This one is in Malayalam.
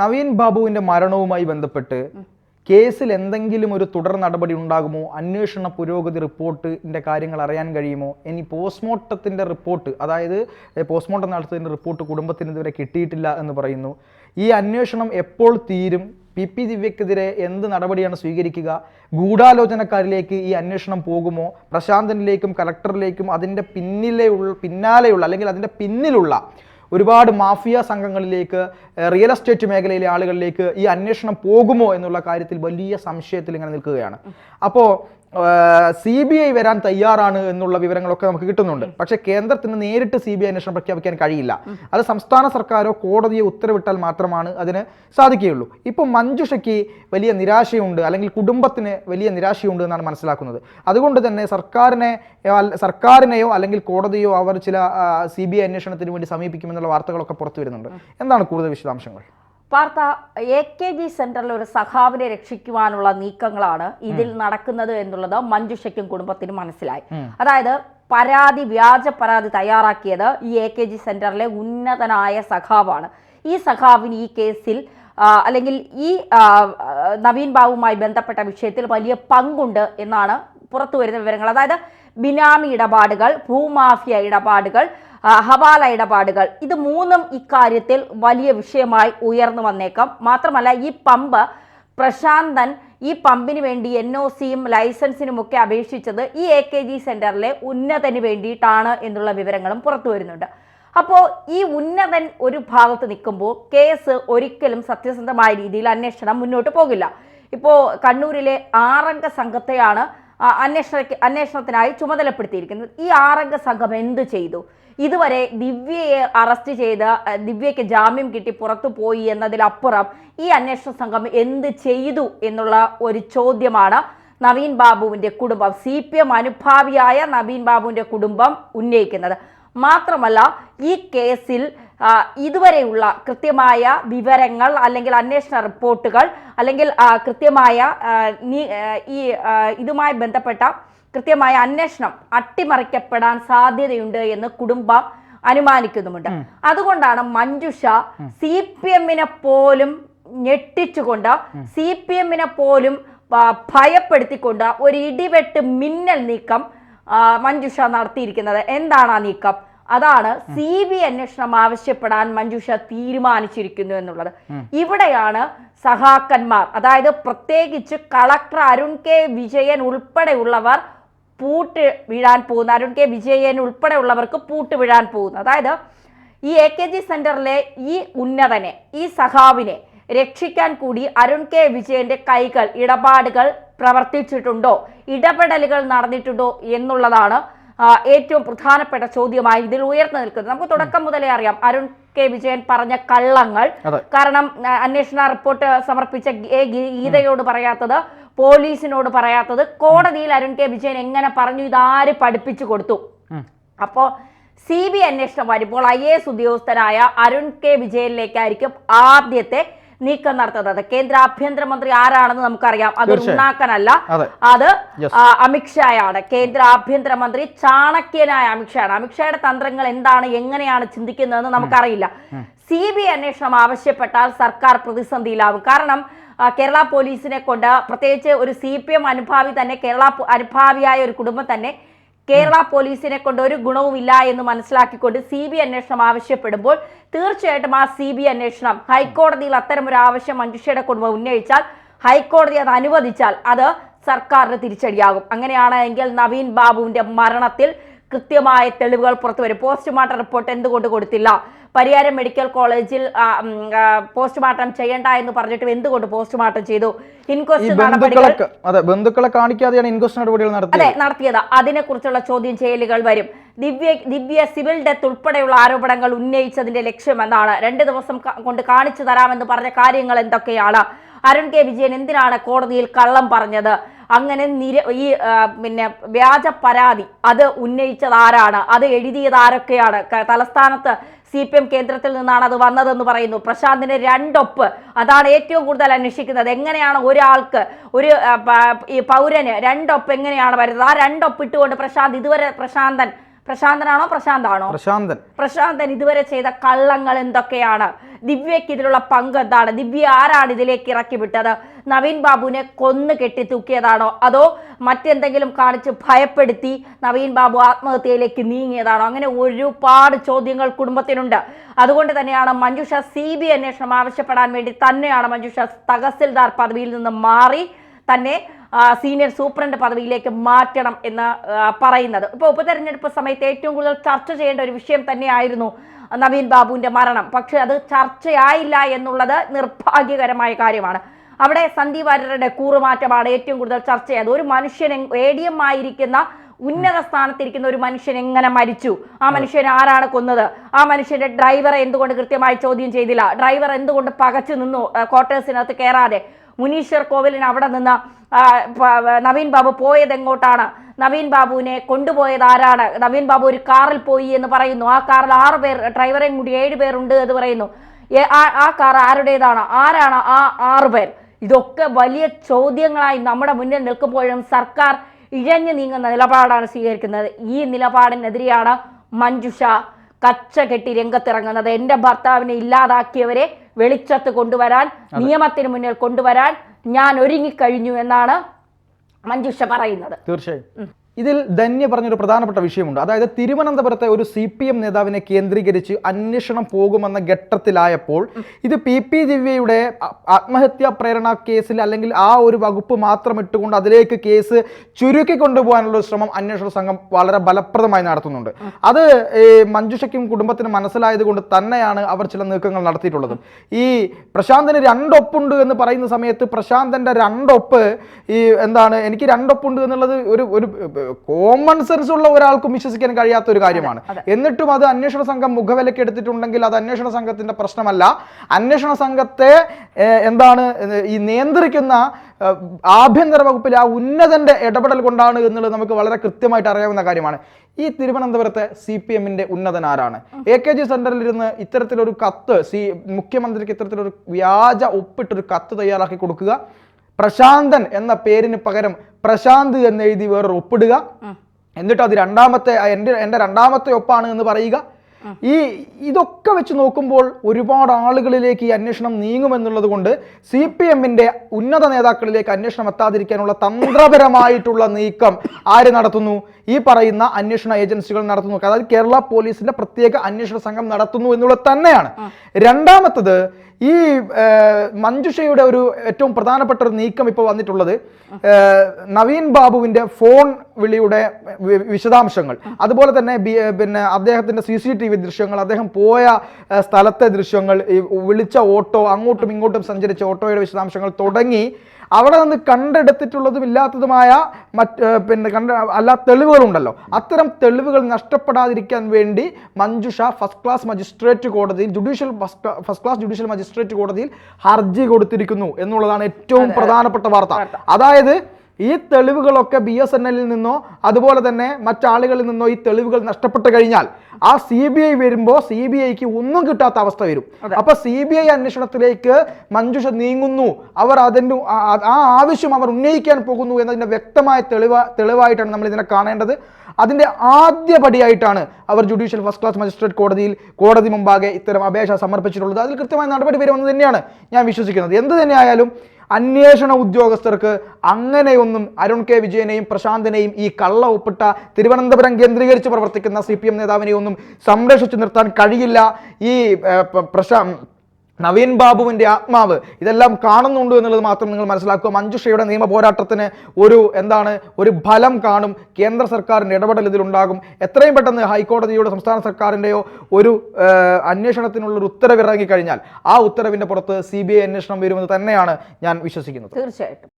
നവീൻ ബാബുവിന്റെ മരണവുമായി ബന്ധപ്പെട്ട് കേസിൽ എന്തെങ്കിലും ഒരു തുടർ നടപടി ഉണ്ടാകുമോ? അന്വേഷണ പുരോഗതി റിപ്പോർട്ടിന്റെ കാര്യങ്ങൾ അറിയാൻ കഴിയുമോ? ഇനി പോസ്റ്റ്മോർട്ടത്തിന്റെ റിപ്പോർട്ട് അതായത് പോസ്റ്റ്മോർട്ടം നടത്തുന്നതിന്റെ റിപ്പോർട്ട് കുടുംബത്തിന് ഇതുവരെ കിട്ടിയിട്ടില്ല എന്ന് പറയുന്നു. ഈ അന്വേഷണം എപ്പോൾ തീരും? പി പി ദിവ്യക്കെതിരെ എന്ത് നടപടിയാണ് സ്വീകരിക്കുക? ഗൂഢാലോചനക്കാരിലേക്ക് ഈ അന്വേഷണം പോകുമോ? പ്രശാന്തനിലേക്കും കലക്ടറിലേക്കും അതിന്റെ പിന്നിലെയുള്ള പിന്നാലെയുള്ള അല്ലെങ്കിൽ അതിന്റെ പിന്നിലുള്ള ഒരുപാട് മാഫിയ സംഘങ്ങളിലേക്ക് റിയൽ എസ്റ്റേറ്റ് മേഖലയിലെ ആളുകളിലേക്ക് ഈ അന്വേഷണം പോകുമോ എന്നുള്ള കാര്യത്തിൽ വലിയ സംശയത്തിൽ ഇങ്ങനെ നിൽക്കുകയാണ്. അപ്പോൾ സി ബി ഐ വരാൻ തയ്യാറാണ് എന്നുള്ള വിവരങ്ങളൊക്കെ നമുക്ക് കിട്ടുന്നുണ്ട്. പക്ഷേ കേന്ദ്രത്തിന് നേരിട്ട് സി ബി ഐ അന്വേഷണം പ്രഖ്യാപിക്കാൻ കഴിയില്ല. അത് സംസ്ഥാന സർക്കാരോ കോടതിയോ ഉത്തരവിട്ടാൽ മാത്രമാണ് അതിന് സാധിക്കുകയുള്ളൂ. ഇപ്പോൾ മഞ്ജുഷയ്ക്ക് വലിയ നിരാശയുണ്ട് അല്ലെങ്കിൽ കുടുംബത്തിന് വലിയ നിരാശയുണ്ട് എന്നാണ് മനസ്സിലാക്കുന്നത്. അതുകൊണ്ട് തന്നെ സർക്കാരിനെ സർക്കാരിനെയോ അല്ലെങ്കിൽ കോടതിയോ അവർ ചില സി ബി ഐ അന്വേഷണത്തിന് വേണ്ടി സമീപിക്കുമെന്നുള്ള വാർത്തകളൊക്കെ പുറത്തു വരുന്നുണ്ട്. എന്താണ് കൂടുതൽ വിശദാംശങ്ങൾ? വാർത്ത എ കെ ജി സെന്ററിൽ ഒരു സഖാവിനെ രക്ഷിക്കുവാനുള്ള നീക്കങ്ങളാണ് ഇതിൽ നടക്കുന്നത് എന്നുള്ളത് മഞ്ജുഷയ്ക്കും കുടുംബത്തിനും മനസ്സിലായി. അതായത് പരാതി വ്യാജ പരാതി തയ്യാറാക്കിയത് ഈ എ കെ ജി സെന്ററിലെ ഉന്നതനായ സഖാവാണ്. ഈ സഖാവിന് ഈ കേസിൽ അല്ലെങ്കിൽ ഈ നവീൻ ബാബുവുമായി ബന്ധപ്പെട്ട വിഷയത്തിൽ വലിയ പങ്കുണ്ട് എന്നാണ് പുറത്തു വരുന്ന വിവരങ്ങൾ. അതായത് ബിനാമി ഇടപാടുകൾ ഭൂമാഫിയ ഇടപാടുകൾ ഹവാല ഇടപാടുകൾ. ഇത് മൂന്നും ഇക്കാര്യത്തിൽ വലിയ വിഷയമായി ഉയർന്നു വന്നേക്കാം. മാത്രമല്ല ഈ പമ്പ് പ്രശാന്തൻ ഈ പമ്പിന് വേണ്ടി എൻ ഒ സിയും ലൈസൻസിനും ഒക്കെ അപേക്ഷിച്ചത് ഈ എ കെ ജി സെന്ററിലെ ഉന്നതന് വേണ്ടിയിട്ടാണ് എന്നുള്ള വിവരങ്ങളും പുറത്തു വരുന്നുണ്ട്. അപ്പോൾ ഈ ഉന്നതൻ ഒരു ഭാഗത്ത് നിൽക്കുമ്പോൾ കേസ് ഒരിക്കലും സത്യസന്ധമായ രീതിയിൽ അന്വേഷണം മുന്നോട്ട് പോകില്ല. ഇപ്പോൾ കണ്ണൂരിലെ ആറംഗ സംഘത്തെയാണ് അന്വേഷണ അന്വേഷണത്തിനായി ചുമതലപ്പെടുത്തിയിരിക്കുന്നത് ഈ ആറംഗ സംഘം എന്ത് ചെയ്തു? ഇതുവരെ ദിവ്യയെ അറസ്റ്റ് ചെയ്ത് ദിവ്യയ്ക്ക് ജാമ്യം കിട്ടി പുറത്തു പോയി എന്നതിലപ്പുറം ഈ അന്വേഷണ സംഘം എന്ത് ചെയ്തു എന്നുള്ള ഒരു ചോദ്യമാണ് നവീൻ ബാബുവിന്റെ കുടുംബം സി പി എം അനുഭാവിയായ നവീൻ ബാബുവിന്റെ കുടുംബം ഉന്നയിക്കുന്നത്. മാത്രമല്ല ഈ കേസിൽ ഇതുവരെയുള്ള കൃത്യമായ വിവരങ്ങൾ അല്ലെങ്കിൽ അന്വേഷണ റിപ്പോർട്ടുകൾ അല്ലെങ്കിൽ കൃത്യമായ ഈ ഇതുമായി ബന്ധപ്പെട്ട കൃത്യമായ അന്വേഷണം അട്ടിമറിക്കപ്പെടാൻ സാധ്യതയുണ്ട് എന്ന് കുടുംബം അനുമാനിക്കുന്നുമുണ്ട്. അതുകൊണ്ടാണ് മഞ്ജുഷ സി പി എമ്മിനെ പോലും ഞെട്ടിച്ചുകൊണ്ട് സി പി എമ്മിനെ പോലും ഭയപ്പെടുത്തിക്കൊണ്ട് ഒരു ഇടിവെട്ട് മിന്നൽ നീക്കം മഞ്ജുഷ നടത്തിയിരിക്കുന്നത്. എന്താണ് ആ നീക്കം? അതാണ് സി ബി അന്വേഷണം ആവശ്യപ്പെടാൻ മഞ്ജുഷ തീരുമാനിച്ചിരിക്കുന്നു എന്നുള്ളത്. ഇവിടെയാണ് സഹാക്കന്മാർ അതായത് പ്രത്യേകിച്ച് കളക്ടർ അരുൺ കെ വിജയൻ ഉൾപ്പെടെയുള്ളവർ പൂട്ട് വീഴാൻ പോകുന്ന അരുൺ കെ വിജയൻ ഉൾപ്പെടെയുള്ളവർക്ക് പൂട്ട് വീഴാൻ പോകുന്നു അതായത് ഈ എ കെ ജി സെന്ററിലെ ഈ ഉന്നതനെ ഈ സഹാവിനെ രക്ഷിക്കാൻ കൂടി അരുൺ കെ വിജയന്റെ കൈകൾ ഇടപാടുകൾ പ്രവർത്തിച്ചിട്ടുണ്ടോ ഇടപെടലുകൾ നടന്നിട്ടുണ്ടോ എന്നുള്ളതാണ് ഏറ്റവും പ്രധാനപ്പെട്ട ചോദ്യമായി ഇതിൽ ഉയർന്നു നിൽക്കുന്നത്. നമുക്ക് തുടക്കം മുതലേ അറിയാം. അരുൺ കെ. വിജയൻ പറഞ്ഞ കള്ളങ്ങൾ. കാരണം അന്വേഷണ റിപ്പോർട്ട് സമർപ്പിച്ച എ ഗീതയോട് പറയാത്തത് പോലീസിനോട് പറയാത്തത് കോടതിയിൽ അരുൺ കെ. വിജയൻ എങ്ങനെ പറഞ്ഞു ഇതാര് പഠിപ്പിച്ചു കൊടുത്തു? അപ്പോൾ സി ബി അന്വേഷണം വരുമ്പോൾ ഐ എ എസ് ഉദ്യോഗസ്ഥനായ അരുൺ കെ. വിജയനിലേക്കായിരിക്കും ആദ്യത്തെ നീക്കം നടത്തുന്നത്. കേന്ദ്ര ആഭ്യന്തരമന്ത്രി ആരാണെന്ന് നമുക്കറിയാം. അത്. ഉണ്ണാക്കനല്ല അതെ. അമിത്ഷായാണ് കേന്ദ്ര ആഭ്യന്തരമന്ത്രി ചാണക്യനായ അമിത്ഷായാണ് അമിത്ഷായുടെ തന്ത്രങ്ങൾ എന്താണ് എങ്ങനെയാണ് ചിന്തിക്കുന്നതെന്ന് നമുക്കറിയില്ല. സി ബി അന്വേഷണം ആവശ്യപ്പെട്ടാൽ സർക്കാർ പ്രതിസന്ധിയിലാവും. കാരണം കേരള പോലീസിനെ കൊണ്ട് പ്രത്യേകിച്ച് ഒരു സി പി എം അനുഭാവി തന്നെ കേരള അനുഭാവിയായ ഒരു കുടുംബം തന്നെ കേരള പോലീസിനെ കൊണ്ട് ഒരു ഗുണവുമില്ല എന്ന് മനസ്സിലാക്കിക്കൊണ്ട് സി ബി അന്വേഷണം ആവശ്യപ്പെടുമ്പോൾ തീർച്ചയായിട്ടും ആ സി ബി അന്വേഷണം ഹൈക്കോടതിയിൽ അത്തരമൊരു ആവശ്യം മഞ്ജുഷയുടെ കുടുംബം ഉന്നയിച്ചാൽ ഹൈക്കോടതി അത് അനുവദിച്ചാൽ അത് സർക്കാരിന് തിരിച്ചടിയാകും. അങ്ങനെയാണ് എങ്കിൽ നവീൻ ബാബുവിന്റെ മരണത്തിൽ കൃത്യമായ തെളിവുകൾ പുറത്തുവരും പോസ്റ്റ്മോർട്ടം റിപ്പോർട്ട് എന്തുകൊണ്ട് കൊടുത്തില്ല? പരിയാരം മെഡിക്കൽ കോളേജിൽ പോസ്റ്റ്മോർട്ടം ചെയ്യണ്ട എന്ന് പറഞ്ഞിട്ട് എന്തുകൊണ്ട് പോസ്റ്റ്മോർട്ടം ചെയ്തു? ഇൻക്വസ്റ്റ് നടപടികൾ അതെ ബന്ധുക്കളെ കാണിക്കാതെയാണ് ഇൻക്വസ്റ്റ് നടപടികൾ അതെ നടത്തിയത്. അതിനെ അതിനെക്കുറിച്ചുള്ള ചോദ്യം ചെയ്യലുകൾ വരും. ദിവ്യ ദിവ്യ സിവിൽ ഡെത്ത് ഉൾപ്പെടെയുള്ള ആരോപണങ്ങൾ ഉന്നയിച്ചതിന്റെ ലക്ഷ്യം എന്താണ്? രണ്ട് ദിവസം കൊണ്ട് കാണിച്ചു തരാമെന്ന് പറഞ്ഞ കാര്യങ്ങൾ എന്തൊക്കെയാണ്? അരുൺ കെ. വിജയൻ എന്തിനാണ് കോടതിയിൽ കള്ളം പറഞ്ഞത്? അങ്ങനെ നിര ഈ പിന്നെ വ്യാജ പരാതി അത് ഉന്നയിച്ചത് ആരാണ് അത് എഴുതിയത് ആരൊക്കെയാണ് തലസ്ഥാനത്ത് സി പി എം കേന്ദ്രത്തിൽ നിന്നാണ് അത് വന്നതെന്ന് പറയുന്നു. പ്രശാന്തിന് രണ്ടൊപ്പ് അതാണ് ഏറ്റവും കൂടുതൽ അന്വേഷിക്കുന്നത്. എങ്ങനെയാണ് ഒരാൾക്ക് ഒരു ഈ പൗരന് രണ്ടൊപ്പ് എങ്ങനെയാണ് വരുന്നത്? ആ രണ്ടൊപ്പ് ഇട്ടുകൊണ്ട് പ്രശാന്ത് ഇതുവരെ പ്രശാന്തൻ പ്രശാന്തനാണോ പ്രശാന്താണോ? പ്രശാന്തൻ. പ്രശാന്തൻ ഇതുവരെ ചെയ്ത കള്ളങ്ങൾ എന്തൊക്കെയാണ്? ദിവ്യക്ക് ഇതിലുള്ള പങ്ക് എന്താണ്? ദിവ്യ ആരാണ് ഇതിലേക്ക് ഇറക്കി വിട്ടത് നവീൻ ബാബുവിനെ കൊന്നു കെട്ടി തൂക്കിയതാണോ അതോ മറ്റെന്തെങ്കിലും കാണിച്ച് ഭയപ്പെടുത്തി നവീൻ ബാബു ആത്മഹത്യയിലേക്ക് നീങ്ങിയതാണോ? അങ്ങനെ ഒരുപാട് ചോദ്യങ്ങൾ കുടുംബത്തിനുണ്ട്. അതുകൊണ്ട് തന്നെയാണ് മഞ്ജുഷ സി ബി അന്വേഷണം ആവശ്യപ്പെടാൻ വേണ്ടി തന്നെയാണ് മഞ്ജുഷ തഹസിൽദാർ പദവിയിൽ നിന്ന് മാറി തന്നെ സീനിയർ സൂപ്രണ്ട് പദവിയിലേക്ക് മാറ്റണം എന്ന് പറയുന്നത്. ഇപ്പോൾ ഉപതെരഞ്ഞെടുപ്പ് സമയത്ത് ഏറ്റവും കൂടുതൽ ചർച്ച ചെയ്യേണ്ട ഒരു വിഷയം തന്നെയായിരുന്നു നവീൻ ബാബുവിന്റെ മരണം. പക്ഷേ അത് ചർച്ചയായില്ല എന്നുള്ളത് നിർഭാഗ്യകരമായ കാര്യമാണ്. അവിടെ സന്ദീപ് വാര്യരുടെ കൂറുമാറ്റമാണ് ഏറ്റവും കൂടുതൽ ചർച്ച ചെയ്തത് ഒരു മനുഷ്യൻ എ ഡി എം ആയിരിക്കുന്ന ഉന്നത സ്ഥാനത്തിരിക്കുന്ന ഒരു മനുഷ്യൻ എങ്ങനെ മരിച്ചു? ആ മനുഷ്യൻ ആരാണ് കൊന്നത്? ആ മനുഷ്യന്റെ ഡ്രൈവറെ എന്തുകൊണ്ട് കൃത്യമായി ചോദ്യം ചെയ്തില്ല? ഡ്രൈവർ എന്തുകൊണ്ട് പകച്ചു നിന്നു? ക്വാർട്ടേഴ്സിനകത്ത് കയറാതെ? മുനീശ്വർ കോവിലിന് അവിടെ നിന്ന് നവീൻ ബാബു പോയത് എങ്ങോട്ടാണ് നവീൻ ബാബുവിനെ കൊണ്ടുപോയത് ആരാണ്? നവീൻ ബാബു ഒരു കാറിൽ പോയി എന്ന് പറയുന്നു. ആ കാറിൽ ആറ് പേർ ഡ്രൈവറെയും കൂടി ഏഴ് പേരുണ്ട് എന്ന് പറയുന്നു. ആ- ആ കാർ ആരുടേതാണ്? ആരാണ് ആ ആറ് പേർ? ഇതൊക്കെ വലിയ ചോദ്യങ്ങളായി നമ്മുടെ മുന്നിൽ നിൽക്കുമ്പോഴും സർക്കാർ ഇഴഞ്ഞു നീങ്ങുന്ന നിലപാടാണ് സ്വീകരിക്കുന്നത്. ഈ നിലപാടിനെതിരെയാണ് മഞ്ജുഷ കച്ച കെട്ടി രംഗത്തിറങ്ങുന്നത്. എന്റെ ഭർത്താവിനെ ഇല്ലാതാക്കിയവരെ വെളിച്ചത്ത് കൊണ്ടുവരാൻ നിയമത്തിന് മുന്നിൽ കൊണ്ടുവരാൻ ഞാൻ ഒരുങ്ങിക്കഴിഞ്ഞു എന്നാണ് മഞ്ജുഷ പറയുന്നത്. തീർച്ചയായും. ഇതിൽ ധന്യ പറഞ്ഞൊരു പ്രധാനപ്പെട്ട വിഷയമുണ്ട്. അതായത് തിരുവനന്തപുരത്തെ ഒരു സി പി എം നേതാവിനെ കേന്ദ്രീകരിച്ച് അന്വേഷണം പോകുമെന്ന ഘട്ടത്തിലായപ്പോൾ ഇത് പി പി ദിവ്യയുടെ ആത്മഹത്യാ പ്രേരണ കേസിൽ അല്ലെങ്കിൽ ആ ഒരു വകുപ്പ് മാത്രം ഇട്ടുകൊണ്ട് അതിലേക്ക് കേസ് ചുരുക്കി കൊണ്ടുപോകാനുള്ള ശ്രമം അന്വേഷണ സംഘം വളരെ ഫലപ്രദമായി നടത്തുന്നുണ്ട്. അത് മഞ്ജുഷയ്ക്കും കുടുംബത്തിനും മനസ്സിലായത് കൊണ്ട് തന്നെയാണ് അവർ ചില നീക്കങ്ങൾ നടത്തിയിട്ടുള്ളത്. ഈ പ്രശാന്തിന് രണ്ടൊപ്പുണ്ട് എന്ന് പറയുന്ന സമയത്ത് പ്രശാന്തന്റെ രണ്ടൊപ്പ് ഈ എന്താണ് എനിക്ക് രണ്ടൊപ്പുണ്ട് എന്നുള്ളത് ഒരു ഒരു കോമൺ സെൻസ് ഉള്ള ഒരാൾക്കും വിശ്വസിക്കാൻ കഴിയാത്ത ഒരു കാര്യമാണ്. എന്നിട്ടും അത് അന്വേഷണ സംഘം മുഖവിലക്ക് എടുത്തിട്ടുണ്ടെങ്കിൽ അത് അന്വേഷണ സംഘത്തിന്റെ പ്രശ്നമല്ല. അന്വേഷണ സംഘത്തെ എന്താണ് ഈ നിയന്ത്രിക്കുന്ന ആഭ്യന്തര വകുപ്പിലെ ആ ഉന്നതന്റെ ഇടപെടൽ കൊണ്ടാണ് എന്നുള്ളത് നമുക്ക് വളരെ കൃത്യമായിട്ട് അറിയാവുന്ന കാര്യമാണ്. ഈ തിരുവനന്തപുരത്തെ സി പി എമ്മിന്റെ ഉന്നതൻ ആരാണ്? എ കെ ജി സെന്ററിൽ ഇരുന്ന് ഇത്തരത്തിലൊരു കത്ത് സി മുഖ്യമന്ത്രിക്ക് ഇത്തരത്തിലൊരു വ്യാജ ഒപ്പിട്ടൊരു കത്ത് തയ്യാറാക്കി കൊടുക്കുക. പ്രശാന്തൻ എന്ന പേരിന് പകരം പ്രശാന്ത് എന്ന് എഴുതി വേറൊരു ഒപ്പിടുക. എന്നിട്ട് അത് രണ്ടാമത്തെ എന്റെ എന്റെ രണ്ടാമത്തെ ഒപ്പാണ് എന്ന് പറയുക. ഈ ഇതൊക്കെ വെച്ച് നോക്കുമ്പോൾ ഒരുപാട് ആളുകളിലേക്ക് ഈ അന്വേഷണം നീങ്ങുമെന്നുള്ളത് കൊണ്ട് സി പി എമ്മിന്റെ ഉന്നത നേതാക്കളിലേക്ക് അന്വേഷണം എത്താതിരിക്കാനുള്ള തന്ത്രപരമായിട്ടുള്ള നീക്കം ആര് നടത്തുന്നു? ഈ പറയുന്ന അന്വേഷണ ഏജൻസികൾ നടത്തുന്നു. അതായത് കേരള പോലീസിന്റെ പ്രത്യേക അന്വേഷണ സംഘം നടത്തുന്നു എന്നുള്ളത് തന്നെയാണ്. രണ്ടാമത്തത് ഈ മഞ്ജുഷയുടെ ഒരു ഏറ്റവും പ്രധാനപ്പെട്ട ഒരു നീക്കം ഇപ്പോൾ വന്നിട്ടുള്ളത് നവീൻ ബാബുവിന്റെ ഫോൺ വിളിയുടെ വിശദാംശങ്ങൾ. അതുപോലെ തന്നെ പിന്നെ അദ്ദേഹത്തിന്റെ സി സി ടി വി ദൃശ്യങ്ങൾ അദ്ദേഹം പോയ സ്ഥലത്തെ ദൃശ്യങ്ങൾ വിളിച്ച ഓട്ടോ അങ്ങോട്ടും ഇങ്ങോട്ടും സഞ്ചരിച്ച ഓട്ടോയുടെ വിശദാംശങ്ങൾ തുടങ്ങി അവിടെ നിന്ന് കണ്ടെടുത്തിട്ടുള്ളതും ഇല്ലാത്തതുമായ മറ്റ് പിന്നെ കണ്ട അല്ലാ തെളിവുകളുണ്ടല്ലോ. അത്തരം തെളിവുകൾ നഷ്ടപ്പെടാതിരിക്കാൻ വേണ്ടി മഞ്ജുഷ ഫസ്റ്റ് ക്ലാസ് മജിസ്ട്രേറ്റ് കോടതിയിൽ judicial first class judicial magistrate കോടതിയിൽ ഹർജി കൊടുത്തിരിക്കുന്നു എന്നുള്ളതാണ് ഏറ്റവും പ്രധാനപ്പെട്ട വാർത്ത. അതായത് ഈ തെളിവുകളൊക്കെ ബി എസ് എൻ എല്ലിൽ നിന്നോ അതുപോലെ തന്നെ മറ്റാളുകളിൽ നിന്നോ ഈ തെളിവുകൾ നഷ്ടപ്പെട്ട് കഴിഞ്ഞാൽ ആ സി ബി ഐ വരുമ്പോൾ സി ബി ഐക്ക് ഒന്നും കിട്ടാത്ത അവസ്ഥ വരും. അപ്പൊ സി ബി ഐ അന്വേഷണത്തിലേക്ക് മഞ്ജുഷ നീങ്ങുന്നു. അവർ അതിന്റെ ആ- ആവശ്യം അവർ ഉന്നയിക്കാൻ പോകുന്നു എന്നതിന്റെ വ്യക്തമായ തെളിവ തെളിവായിട്ടാണ് നമ്മൾ ഇതിനെ കാണേണ്ടത്. അതിന്റെ ആദ്യപടിയായിട്ടാണ് അവർ ജുഡീഷ്യൽ ഫസ്റ്റ് ക്ലാസ് മജിസ്ട്രേറ്റ് കോടതിയിൽ കോടതി മുമ്പാകെ ഇത്തരം അപേക്ഷ സമർപ്പിച്ചിട്ടുള്ളത്. അതിൽ കൃത്യമായ നടപടി വരുമെന്ന് തന്നെയാണ് ഞാൻ വിശ്വസിക്കുന്നത്. എന്ത് തന്നെയായാലും അന്വേഷണ ഉദ്യോഗസ്ഥർക്ക് അങ്ങനെയൊന്നും അരുൺ കെ വിജയനെയും പ്രശാന്തിനെയും ഈ കള്ള ഒപ്പിട്ട തിരുവനന്തപുരം കേന്ദ്രീകരിച്ച് പ്രവർത്തിക്കുന്ന സി പി എം നേതാവിനെയൊന്നും സംരക്ഷിച്ചു നിർത്താൻ കഴിയില്ല. ഈ പ്രശാന്ത് പ്രശാ നവീൻ ബാബുവിന്റെ ആത്മാവ് ഇതെല്ലാം കാണുന്നുണ്ട് എന്നുള്ളത് മാത്രം നിങ്ങൾ മനസ്സിലാക്കുക. മഞ്ജുഷയുടെ നിയമ പോരാട്ടത്തിന് ഒരു എന്താണ് ഒരു ഫലം കാണും. കേന്ദ്ര സർക്കാരിന്റെ ഇടപെടൽ ഇതിലുണ്ടാകും എത്രയും പെട്ടെന്ന് ഹൈക്കോടതിയുടെ സംസ്ഥാന സർക്കാരിന്റെയോ ഒരു അന്വേഷണത്തിനുള്ള ഒരു ഇറങ്ങിക്കഴിഞ്ഞാൽ ആ ഉത്തരവിന്റെ പുറത്ത് സി ബി ഐ അന്വേഷണം വരുമെന്ന് തന്നെയാണ് ഞാൻ വിശ്വസിക്കുന്നത്. തീർച്ചയായിട്ടും.